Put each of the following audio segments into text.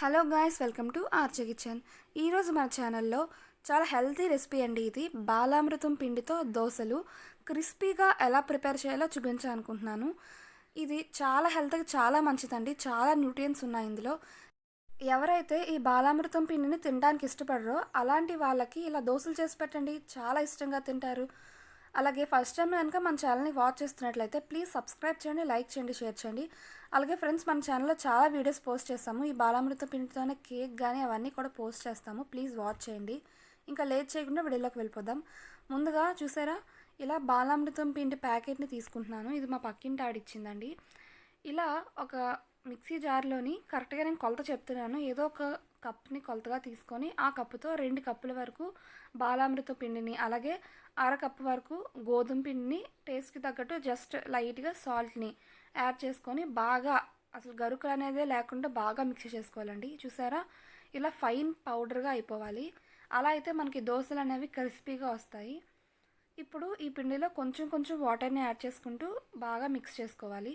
Hello guys welcome to Archie kitchen. ఈరోజు మన ఛానల్లో చాలా హెల్తీ రెసిపీ అండి ఇది. బాలామృతం పిండితో దోశలు క్రిస్పీగా ఎలా ప్రిపేర్ చేయాలో చూపించాలనుకుంటున్నాను ఇది చాలా హెల్త్కి చాలా మంచిదండి. చాలా న్యూట్రియన్స్ ఉన్నాయి ఇందులో. ఎవరైతే ఈ బాలామృతం పిండిని తినడానికి ఇష్టపడరో అలాంటి వాళ్ళకి ఇలా దోశలు చేసి పెట్టండి. చాలా ఇష్టంగా తింటారు. అలాగే ఫస్ట్ టైం కనుక మన ఛానల్ని వాచ్ చేస్తున్నట్లయితే ప్లీజ్ సబ్స్క్రైబ్ చేయండి లైక్ చేయండి షేర్ చేయండి. అలాగే ఫ్రెండ్స్ మన ఛానల్లో చాలా వీడియోస్ పోస్ట్ చేస్తాము. ఈ బాలామృత పిండితోనే కేక్ కానీ అవన్నీ కూడా పోస్ట్ చేస్తాము. ప్లీజ్ వాచ్ చేయండి. ఇంకా లేట్ చేయకుండా వీడియోలోకి వెళ్ళిపోదాం. ముందుగా చూసారా? ఇలా బాలామృతం పిండి ప్యాకెట్ని తీసుకుంటున్నాను. ఇది మా పక్కింటి ఆడిచ్చిందండి ఇలా ఒక మిక్సీ జార్లోని కరెక్ట్గా నేను కొలత చెప్తున్నాను. ఏదో ఒక కప్ని కొలతగా తీసుకొని ఆ కప్పుతో రెండు కప్పుల వరకు బాలామృత పిండిని అలాగే అర కప్పు వరకు గోధుమ పిండిని టేస్ట్కి తగ్గట్టు జస్ట్ లైట్గా సాల్ట్ని యాడ్ చేసుకొని బాగా అసలు గరుకులు అనేదే లేకుండా బాగా మిక్స్ చేసుకోవాలండి. చూసారా? ఇలా ఫైన్ పౌడర్గా అయిపోవాలి. అలా అయితే మనకి దోశలు అనేవి క్రిస్పీగా వస్తాయి. ఇప్పుడు ఈ పిండిలో కొంచెం కొంచెం వాటర్ని యాడ్ చేసుకుంటూ బాగా మిక్స్ చేసుకోవాలి.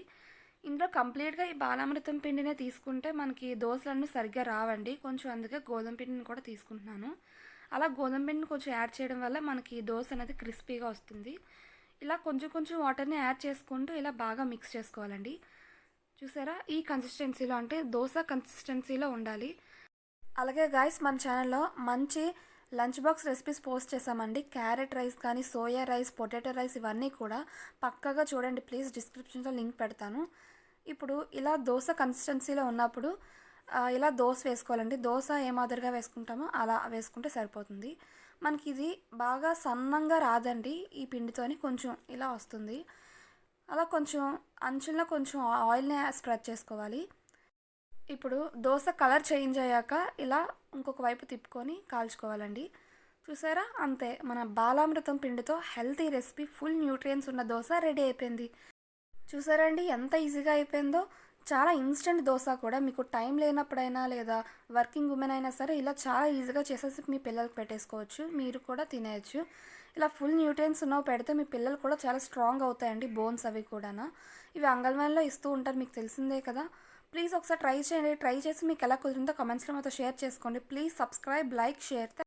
ఇందులో కంప్లీట్గా ఈ బాలామృతం పిండినే తీసుకుంటే మనకి దోశలన్నీ సరిగ్గా రావండి. కొంచెం అందుకే గోధుమ పిండిని కూడా తీసుకుంటున్నాను. అలా గోధుమ పిండిని కొంచెం యాడ్ చేయడం వల్ల మనకి దోశ అనేది క్రిస్పీగా వస్తుంది. ఇలా కొంచెం కొంచెం వాటర్ని యాడ్ చేసుకుంటూ ఇలా బాగా మిక్స్ చేసుకోవాలండి. చూసారా? ఈ కన్సిస్టెన్సీలో అంటే దోశ కన్సిస్టెన్సీలో ఉండాలి. అలాగే గాయస్ మన ఛానల్లో మంచి లంచ్ బాక్స్ రెసిపీస్ పోస్ట్ చేసామండి క్యారెట్ రైస్ కానీ సోయా రైస్ పొటాటో రైస్ ఇవన్నీ కూడా పక్కగా చూడండి. ప్లీజ్ డిస్క్రిప్షన్లో లింక్ పెడతాను. ఇప్పుడు ఇలా దోశ కన్సిస్టెన్సీలో ఉన్నప్పుడు ఇలా దోశ వేసుకోవాలండి. దోశ ఏ మాదిరిగా వేసుకుంటామో అలా వేసుకుంటే సరిపోతుంది. మనకి ఇది బాగా సన్నంగా రాదండి. ఈ పిండితోని కొంచెం ఇలా వస్తుంది. అలా కొంచెం అంచుల్లో కొంచెం ఆయిల్ని స్ప్రెడ్ చేసుకోవాలి. ఇప్పుడు దోశ కలర్ చేంజ్ అయ్యాక ఇలా ఇంకొక వైపు తిప్పుకొని కాల్చుకోవాలండి. చూసారా? అంతే. మన బాలామృతం పిండితో హెల్తీ రెసిపీ ఫుల్ న్యూట్రియన్స్ ఉన్న దోశ రెడీ అయిపోయింది. చూసారండి? ఎంత ఈజీగా అయిపోయిందో. చాలా ఇన్స్టెంట్ దోశ కూడా. మీకు టైం లేనప్పుడైనా లేదా వర్కింగ్ ఉమెన్ అయినా సరే ఇలా చాలా ఈజీగా చేసేసి మీ పిల్లలకు పెట్టేసుకోవచ్చు. మీరు కూడా తినేయచ్చు. ఇలా ఫుల్ న్యూట్రియన్స్ ఉన్నవి పెడితే మీ పిల్లలు కూడా చాలా స్ట్రాంగ్ అవుతాయండి బోన్స్ అవి కూడా ఇవి అంగన్వాడీలో ఇస్తూ ఉంటారు. మీకు తెలిసిందే కదా. ప్లీజ్ ఒకసారి ట్రై చేయండి. ట్రై చేసి మీకు ఎలా కుదిరిందో కమెంట్స్లో మాతో షేర్ చేసుకోండి. Please subscribe like share.